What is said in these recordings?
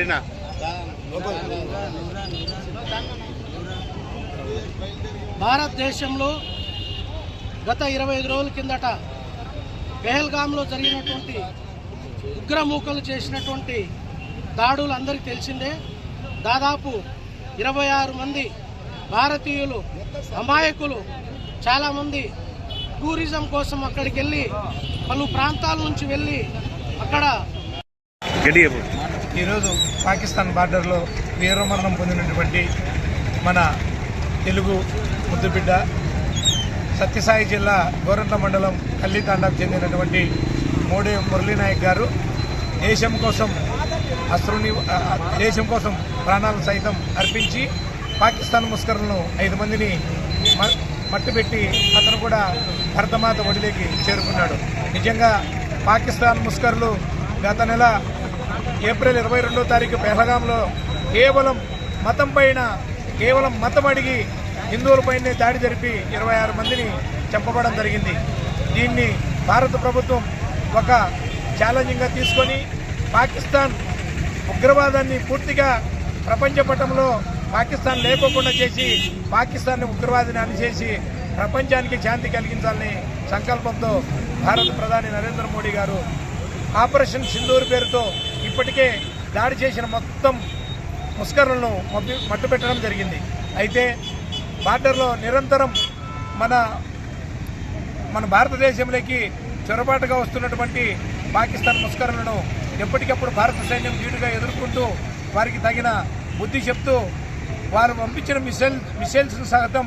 Arena. భారతదేశంలో గత ఇరవై ఐదు రోజుల కిందట పెహల్గాంలో జరిగినటువంటి ఉగ్రమూకలు చేసినటువంటి దాడులు అందరికీ తెలిసిందే దాదాపు ఇరవై ఆరు మంది భారతీయులు అమాయకులు చాలామంది టూరిజం కోసం అక్కడికి వెళ్ళి పలు ప్రాంతాల నుంచి వెళ్ళి అక్కడ ఈరోజు పాకిస్తాన్ బార్డర్లో వీరమరణం పొందినటువంటి మన తెలుగు ముద్దుబిడ్డ సత్యసాయి జిల్లా గోరంట్ల మండలం కల్లితాండాకు చెందినటువంటి మోడే మురళీనాయక్ గారు దేశం కోసం అశ్రుని దేశం కోసం ప్రాణాలు సైతం అర్పించి పాకిస్తాన్ ముస్కరులను ఐదు మందిని మ- మట్టుపెట్టి అతను కూడా భరతమాత ఒడిలోకి చేరుకున్నాడు. నిజంగా పాకిస్తాన్ ముస్కర్లు గత నెల ఏప్రిల్ ఇరవై రెండో తారీఖు పెహలగాంలో కేవలం మతం పైన కేవలం మతం అడిగి హిందువులపైనే దాడి జరిపి ఇరవై ఆరు మందిని చంపబడం జరిగింది. దీన్ని భారత ప్రభుత్వం ఒక ఛాలెంజింగ్గా తీసుకొని పాకిస్తాన్ ఉగ్రవాదాన్ని పూర్తిగా ప్రపంచ పటంలో పాకిస్తాన్ లేకోకుండా చేసి పాకిస్తాన్ని ఉగ్రవాదిని అనిచేసి ప్రపంచానికి శాంతి కలిగించాలని సంకల్పంతో భారత ప్రధాని నరేంద్ర మోడీ గారు ఆపరేషన్ సింధూర్ పేరుతో ఇప్పటికే దాడి చేసిన మొత్తం ముస్కరులను మబ్బి- మట్టుపెట్టడం జరిగింది. అయితే బార్డర్లో నిరంతరం మన మన భారతదేశంలోకి చొరబాటుగా వస్తున్నటువంటి పాకిస్తాన్ ముస్కరులను ఎప్పటికప్పుడు భారత సైన్యం వీడుగా ఎదుర్కొంటూ వారికి తగిన బుద్ధి చెప్తూ వారు పంపించిన మిసైల్ మిసైల్స్ను సహితం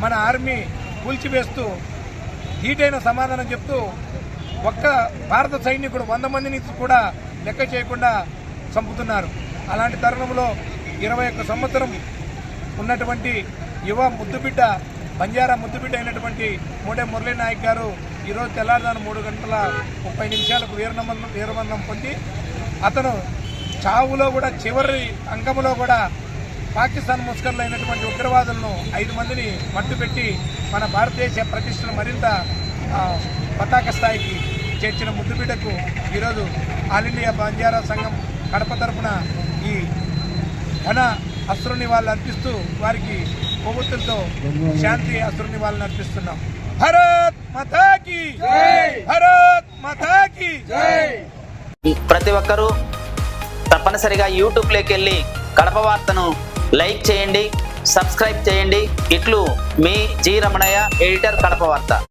మన ఆర్మీ కూల్చివేస్తూ హీటైన సమాధానం చెప్తూ ఒక్క భారత సైనికుడు వంద మందిని కూడా లెక్క చేయకుండా చంపుతున్నారు. అలాంటి తరుణంలో ఇరవై ఒక్క సంవత్సరం ఉన్నటువంటి యువ ముద్దుబిడ్డ బంజారా ముద్దుబిడ్డ అయినటువంటి మూడే మురళీ నాయక్ గారు ఈరోజు తెల్లారుదాను మూడు గంటల ముప్పై నిమిషాలకు వీరమరణం వీరమరణం పొంది అతను చావులో కూడా చివరి అంకములో కూడా పాకిస్తాన్ ముస్కర్లు అయినటువంటి ఉగ్రవాదులను ఐదు మందిని మట్టుపెట్టి మన భారతదేశ ప్రతిష్టను మరింత పతాక స్థాయికి చేర్చిన ముద్దుబిడ్డకు ఈరోజు ఆల్ ఇండియా బంజారా సంఘం కడప తరపున ఈ ఘన అశ్రు నివాళులు అర్పిస్తూ వారికి కొవ్వొత్తులతో శాంతి అశ్రు నివాళులు అర్పిస్తున్నాం. భరత్ మతాకి! భరత్ మతాకి! ప్రతి ఒక్కరూ తప్పనిసరిగా యూట్యూబ్లోకి వెళ్ళి కడప వార్తను లైక్ చేయండి సబ్స్క్రైబ్ చేయండి. ఇట్లు మీ జి రమణయ్య ఎడిటర్ కడప వార్త.